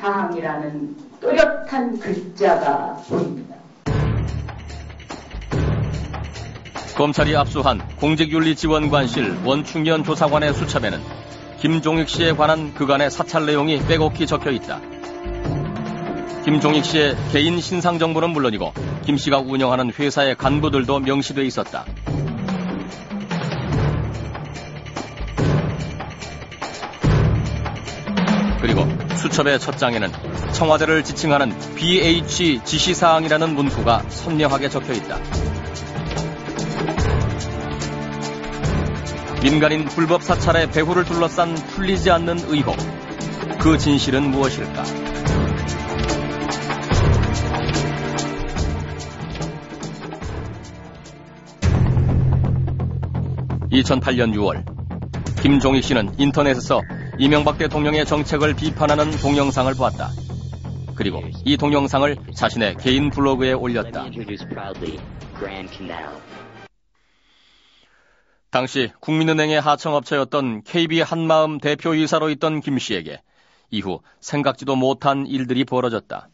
사항이라는 또렷한 글자가 보입니다. 검찰이 압수한 공직윤리지원관실 원충년 조사관의 수첩에는 김종익 씨에 관한 그간의 사찰 내용이 빼곡히 적혀 있다. 김종익 씨의 개인 신상 정보는 물론이고 김 씨가 운영하는 회사의 간부들도 명시돼 있었다. 수첩의 첫 장에는 청와대를 지칭하는 BH 지시사항이라는 문구가 선명하게 적혀 있다. 민간인 불법 사찰의 배후를 둘러싼 풀리지 않는 의혹. 그 진실은 무엇일까? (2008년 6월) 김종익 씨는 인터넷에서 이명박 대통령의 정책을 비판하는 동영상을 보았다. 그리고 이 동영상을 자신의 개인 블로그에 올렸다. 당시 국민은행의 하청업체였던 KB 한마음 대표이사로 있던 김 씨에게 이후 생각지도 못한 일들이 벌어졌다.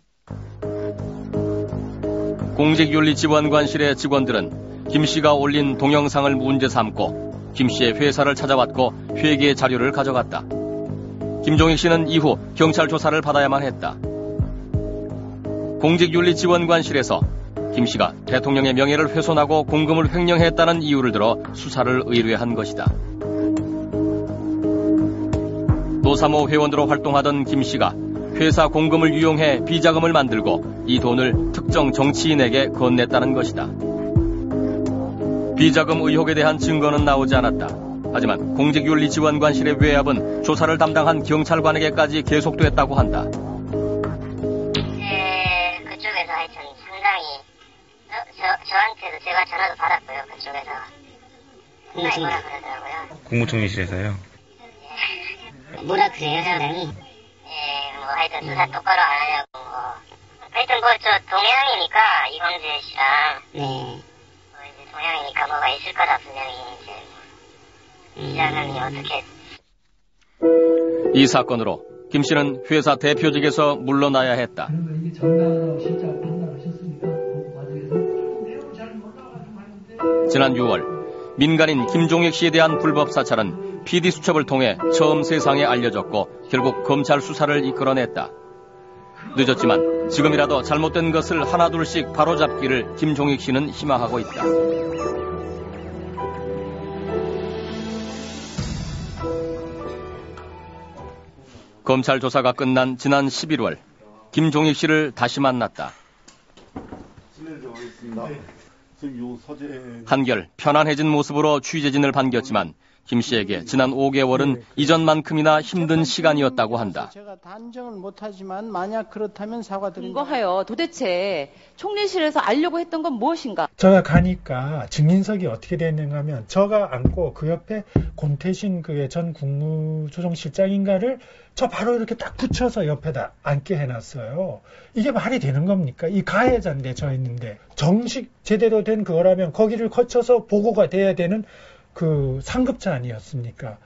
공직윤리지원관실의 직원들은 김 씨가 올린 동영상을 문제 삼고 김 씨의 회사를 찾아왔고 회계 자료를 가져갔다. 김종익 씨는 이후 경찰 조사를 받아야만 했다. 공직윤리지원관실에서 김 씨가 대통령의 명예를 훼손하고 공금을 횡령했다는 이유를 들어 수사를 의뢰한 것이다. 노사모 회원으로 활동하던 김 씨가 회사 공금을 유용해 비자금을 만들고 이 돈을 특정 정치인에게 건넸다는 것이다. 비자금 의혹에 대한 증거는 나오지 않았다. 하지만 공직윤리지원관실의 외압은 조사를 담당한 경찰관에게까지 계속됐다고 한다. 네, 그쪽에서 하여튼 상당히 저, 저 한테도 제가 전화도 받았고요. 그쪽에서 상당히 뭐라 그러더라고요. 국무총리실에서요. 뭐라 그래요, 상당히? 예, 뭐 하여튼 수사 똑바로 안 하냐고 뭐. 하여튼 뭐 저 동양이니까 이범재 씨랑 네. 뭐 이제 동양이니까 뭐가 있을 거다 분명히 이제 이 사건으로 김 씨는 회사 대표직에서 물러나야 했다. 그 지난 6월 민간인 김종익 씨에 대한 불법 사찰은 PD 수첩을 통해 처음 세상에 알려졌고 결국 검찰 수사를 이끌어냈다. 늦었지만 지금이라도 잘못된 것을 하나둘씩 바로잡기를 김종익 씨는 희망하고 있다. 검찰 조사가 끝난 지난 11월 김종익 씨를 다시 만났다. 서재 한결 편안해진 모습으로 취재진을 반겼지만 김 씨에게 지난 5개월은 이전만큼이나 힘든 시간이었다고 한다. 제가 단정을 못하지만 만약 그렇다면 사과드립니다. 증거하여 도대체 총리실에서 알려고 했던 건 무엇인가? 제가 가니까 증인석이 어떻게 됐는가 하면 저가 앉고 그 옆에 권태신 그의 전 국무조정실장인가를 저 바로 이렇게 딱 붙여서 옆에다 앉게 해놨어요. 이게 말이 되는 겁니까? 이 가해자인데 저 있는데 정식 제대로 된 그거라면 거기를 거쳐서 보고가 돼야 되는 그 상급자 아니었습니까?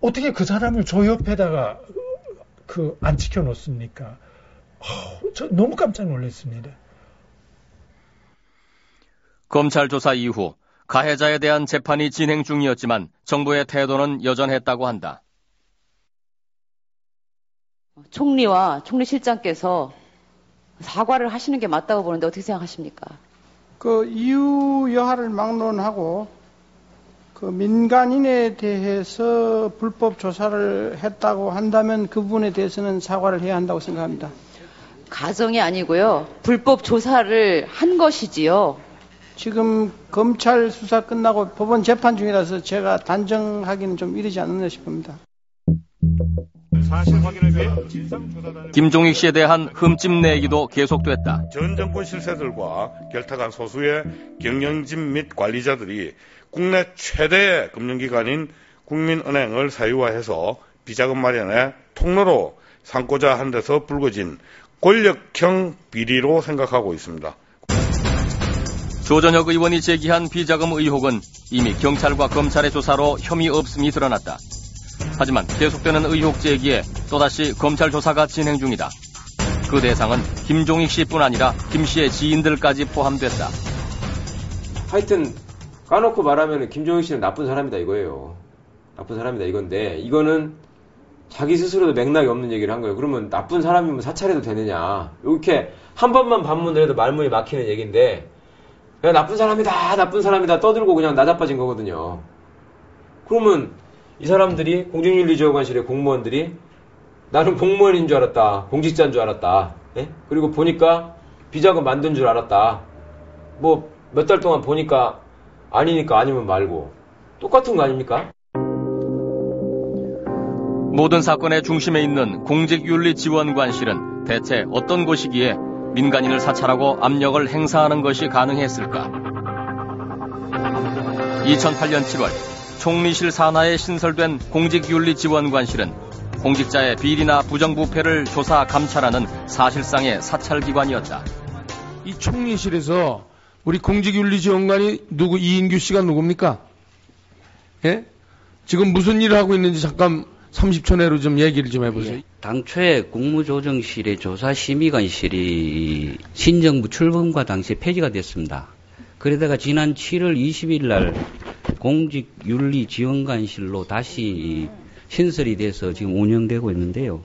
어떻게 그 사람을 저 옆에다가 그 안 지켜 놓습니까? 저 너무 깜짝 놀랐습니다. 검찰 조사 이후 가해자에 대한 재판이 진행 중이었지만 정부의 태도는 여전했다고 한다. 총리와 총리실장께서 사과를 하시는 게 맞다고 보는데 어떻게 생각하십니까? 그 이유 여하를 막론하고 그 민간인에 대해서 불법 조사를 했다고 한다면 그 부분에 대해서는 사과를 해야 한다고 생각합니다. 가정이 아니고요. 불법 조사를 한 것이지요. 지금 검찰 수사 끝나고 법원 재판 중이라서 제가 단정하기는 좀 이르지 않았나 싶습니다. 사실 확인을 위해 진상조사단을 김종익 씨에 대한 흠집 내기도 계속됐다. 전 정권 실세들과 결탁한 소수의 경영진 및 관리자들이 국내 최대의 금융기관인 국민은행을 사유화해서 비자금 마련에 통로로 삼고자 한 데서 불거진 권력형 비리로 생각하고 있습니다. 조전혁 의원이 제기한 비자금 의혹은 이미 경찰과 검찰의 조사로 혐의 없음이 드러났다. 하지만 계속되는 의혹 제기에 또다시 검찰 조사가 진행 중이다. 그 대상은 김종익 씨뿐 아니라 김 씨의 지인들까지 포함됐다. 하여튼 까놓고 말하면 김종익 씨는 나쁜 사람이다 이거예요. 나쁜 사람이다 이건데 이거는 자기 스스로도 맥락이 없는 얘기를 한 거예요. 그러면 나쁜 사람이면 사찰해도 되느냐. 이렇게 한 번만 반문을 해도 말문이 막히는 얘기인데 야, 나쁜 사람이다 나쁜 사람이다 떠들고 그냥 나자빠진 거거든요. 그러면 이 사람들이 공직윤리지원관실의 공무원들이 나는 공무원인 줄 알았다. 공직자인 줄 알았다. 예? 그리고 보니까 비자금 만든 줄 알았다. 뭐 몇 달 동안 보니까 아니니까 아니면 말고 똑같은 거 아닙니까? 모든 사건의 중심에 있는 공직윤리지원관실은 대체 어떤 곳이기에 민간인을 사찰하고 압력을 행사하는 것이 가능했을까? 2008년 7월 총리실 산하에 신설된 공직윤리지원관실은 공직자의 비리나 부정부패를 조사 감찰하는 사실상의 사찰기관이었다. 이 총리실에서 우리 공직윤리지원관이 누구 이인규 씨가 누굽니까? 예? 지금 무슨 일을 하고 있는지 잠깐 30초 내로 좀 얘기를 좀 해보세요. 예, 당초에 국무조정실의 조사심의관실이 신정부 출범과 당시에 폐지가 됐습니다. 그러다가 지난 7월 20일 날 공직윤리지원관실로 다시 신설이 돼서 지금 운영되고 있는데요.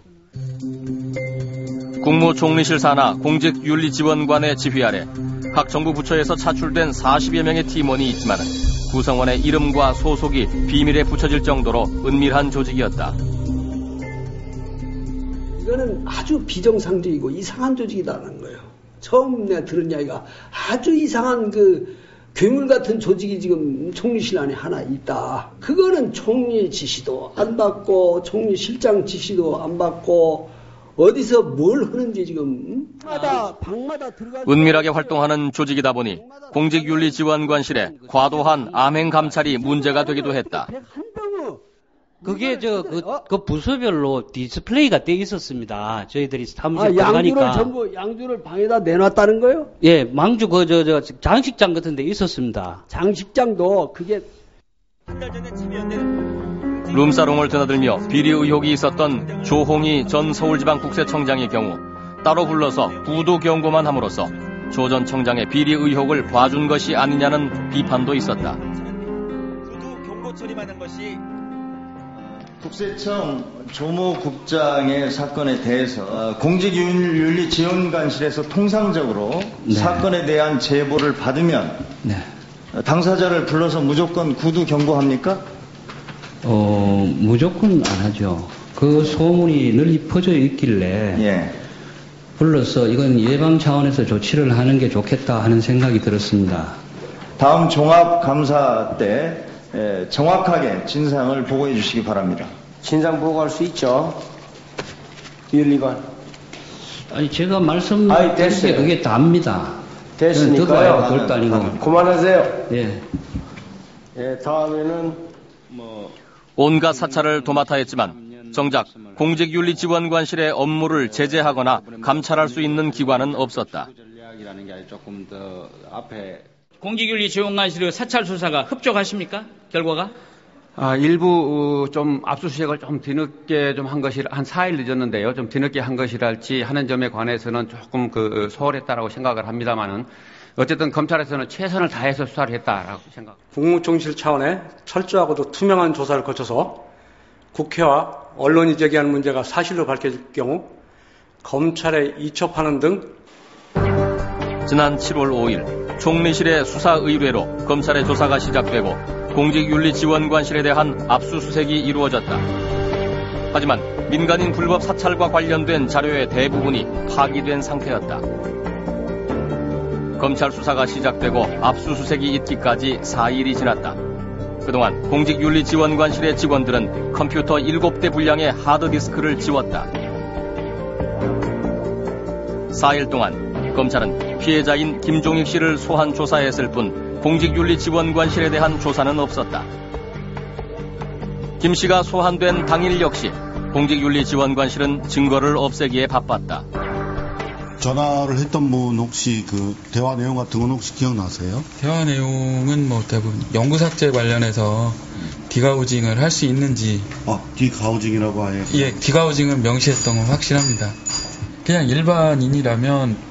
국무총리실 산하 공직윤리지원관의 지휘 아래 각 정부 부처에서 차출된 40여 명의 팀원이 있지만 구성원의 이름과 소속이 비밀에 붙여질 정도로 은밀한 조직이었다. 이거는 아주 비정상적이고 이상한 조직이다는 거예요. 처음 내가 들은 이야기가 아주 이상한 그 괴물 같은 조직이 지금 총리실 안에 하나 있다. 그거는 총리 지시도 안 받고 총리 실장 지시도 안 받고 어디서 뭘 하는지 지금 방마다 방마다 들어가 은밀하게 활동하는 조직이다 보니 공직윤리지원관실에 과도한 암행 감찰이 문제가 되기도 했다. 그게 저그 그 부서별로 디스플레이가 돼 있었습니다. 저희들이 아, 사무실 양주를 들어가니까 전부 양주를 방에다 내놨다는 거요? 예 망주 그저저 장식장 같은 데 있었습니다. 장식장도 그게 룸사롱을 드나들며 비리 의혹이 있었던 조홍희 전 서울지방국세청장의 경우 따로 불러서 구도 경고만 함으로써 조 전 청장의 비리 의혹을 봐준 것이 아니냐는 비판도 있었다. 경고 처리하는 것이 국세청 조모 국장의 사건에 대해서 어, 공직윤리지원관실에서 통상적으로 네. 사건에 대한 제보를 받으면 어, 당사자를 불러서 무조건 구두 경고합니까? 어 무조건 안 하죠. 그 소문이 널리 퍼져 있길래 예. 불러서 이건 예방 차원에서 조치를 하는 게 좋겠다 하는 생각이 들었습니다. 다음 종합감사 때 에, 정확하게 진상을 보고해 주시기 바랍니다. 진상 보고할 수 있죠. 윤리관. 아니 제가 말씀드린 게. 그게 답니다. 됐으니까요. 그것도 아니고. 그만하세요. 예. 예, 다음에는 온갖 사찰을 도맡아 했지만 정작 공직윤리지원관실의 업무를 제재하거나 감찰할 수 있는 기관은 없었다. 앞에 공직윤리 지원관실의 사찰 수사가 흡족하십니까? 결과가? 아, 일부 어, 좀 압수수색을 좀 뒤늦게 좀 한 것이 한 4일 늦었는데요. 좀 뒤늦게 한 것이랄지 하는 점에 관해서는 조금 그 소홀했다라고 생각을 합니다만은 어쨌든 검찰에서는 최선을 다해서 수사를 했다라고 생각. 국무총실 차원의 철저하고도 투명한 조사를 거쳐서 국회와 언론이 제기하는 문제가 사실로 밝혀질 경우 검찰에 이첩하는 등 지난 7월 5일 총리실의 수사 의뢰로 검찰의 조사가 시작되고 공직윤리지원관실에 대한 압수수색이 이루어졌다. 하지만 민간인 불법 사찰과 관련된 자료의 대부분이 파기된 상태였다. 검찰 수사가 시작되고 압수수색이 있기까지 4일이 지났다. 그동안 공직윤리지원관실의 직원들은 컴퓨터 7대 분량의 하드디스크를 지웠다. 4일 동안 검찰은 피해자인 김종익 씨를 소환 조사했을 뿐 공직윤리지원관실에 대한 조사는 없었다. 김 씨가 소환된 당일 역시 공직윤리지원관실은 증거를 없애기에 바빴다. 전화를 했던 분 혹시 그 대화 내용 같은 건 혹시 기억나세요? 대화 내용은 뭐 대부분 연구 삭제 관련해서 디가우징을 할 수 있는지 아, 디가우징이라고 아예 예, 디가우징은 명시했던 건 확실합니다. 그냥 일반인이라면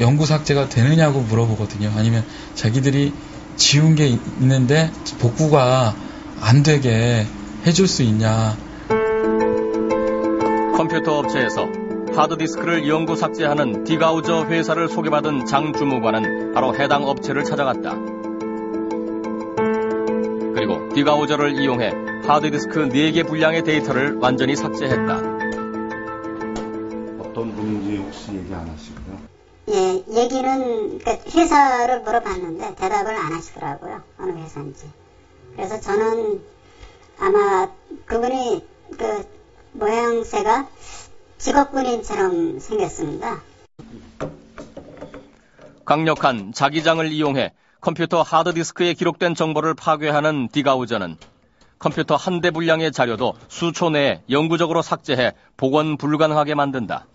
영구 삭제가 되느냐고 물어보거든요. 아니면 자기들이 지운 게 있는데 복구가 안 되게 해줄 수 있냐. 컴퓨터 업체에서 하드디스크를 영구 삭제하는 디가우저 회사를 소개받은 장 주무관은 바로 해당 업체를 찾아갔다. 그리고 디가우저를 이용해 하드디스크 4개 분량의 데이터를 완전히 삭제했다. 어떤 분인지 혹시 얘기 안 하시고요. 예, 얘기는 그 회사를 물어봤는데 대답을 안 하시더라고요. 어느 회사인지. 그래서 저는 아마 그분이 그 모양새가 직업군인처럼 생겼습니다. 강력한 자기장을 이용해 컴퓨터 하드디스크에 기록된 정보를 파괴하는 디가우저는 컴퓨터 한 대 분량의 자료도 수초 내에 영구적으로 삭제해 복원 불가능하게 만든다.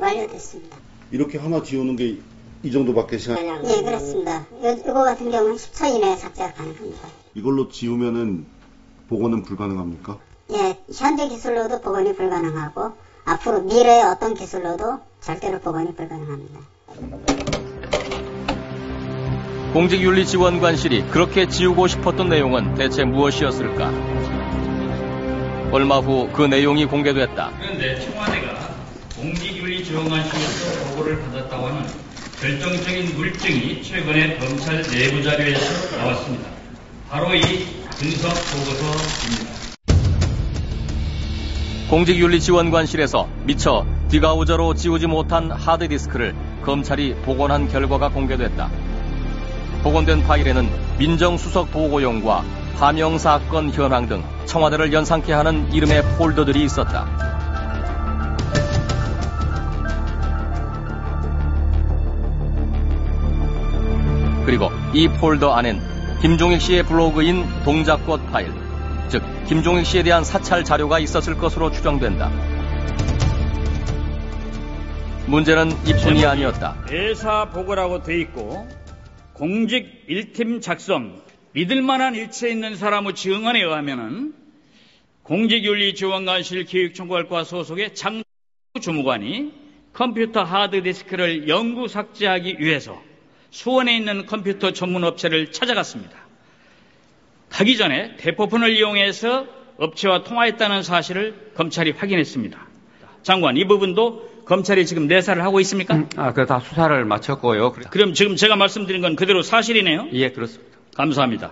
완료됐습니다. 이렇게 하나 지우는 게 이 정도밖에 시간 예, 그렇습니다. 요, 이거 같은 경우는 10초 이내에 삭제가 가능합니다. 이걸로 지우면은 복원은 불가능합니까? 예, 현재 기술로도 복원이 불가능하고 앞으로 미래의 어떤 기술로도 절대로 복원이 불가능합니다. 공직윤리지원관실이 그렇게 지우고 싶었던 내용은 대체 무엇이었을까? 얼마 후 그 내용이 공개됐다. 그런데 청와대가 공직윤리 지원관실에서 보고를 받았다고 하는 결정적인 물증이 최근에 검찰 내부 자료에서 나왔습니다. 바로 이 분석 보고서입니다. 공직윤리지원관실에서 미처 디가우저로 지우지 못한 하드디스크를 검찰이 복원한 결과가 공개됐다. 복원된 파일에는 민정수석 보고용과 하명사건 현황 등 청와대를 연상케 하는 이름의 폴더들이 있었다. 그리고 이 폴더 안엔 김종익 씨의 블로그인 동작꽃 파일, 즉 김종익 씨에 대한 사찰 자료가 있었을 것으로 추정된다. 문제는 이뿐이 아니었다. 대사 보고라고 돼 있고 공직 1팀 작성 믿을 만한 일체 있는 사람의 증언에 의하면은 공직윤리지원관실 기획총괄과 소속의 장 주무관이 컴퓨터 하드디스크를 영구 삭제하기 위해서 수원에 있는 컴퓨터 전문 업체를 찾아갔습니다. 가기 전에 대포폰을 이용해서 업체와 통화했다는 사실을 검찰이 확인했습니다. 장관, 이 부분도 검찰이 지금 내사를 하고 있습니까? 아, 그 다 수사를 마쳤고요. 그럼 지금 제가 말씀드린 건 그대로 사실이네요? 예, 그렇습니다. 감사합니다.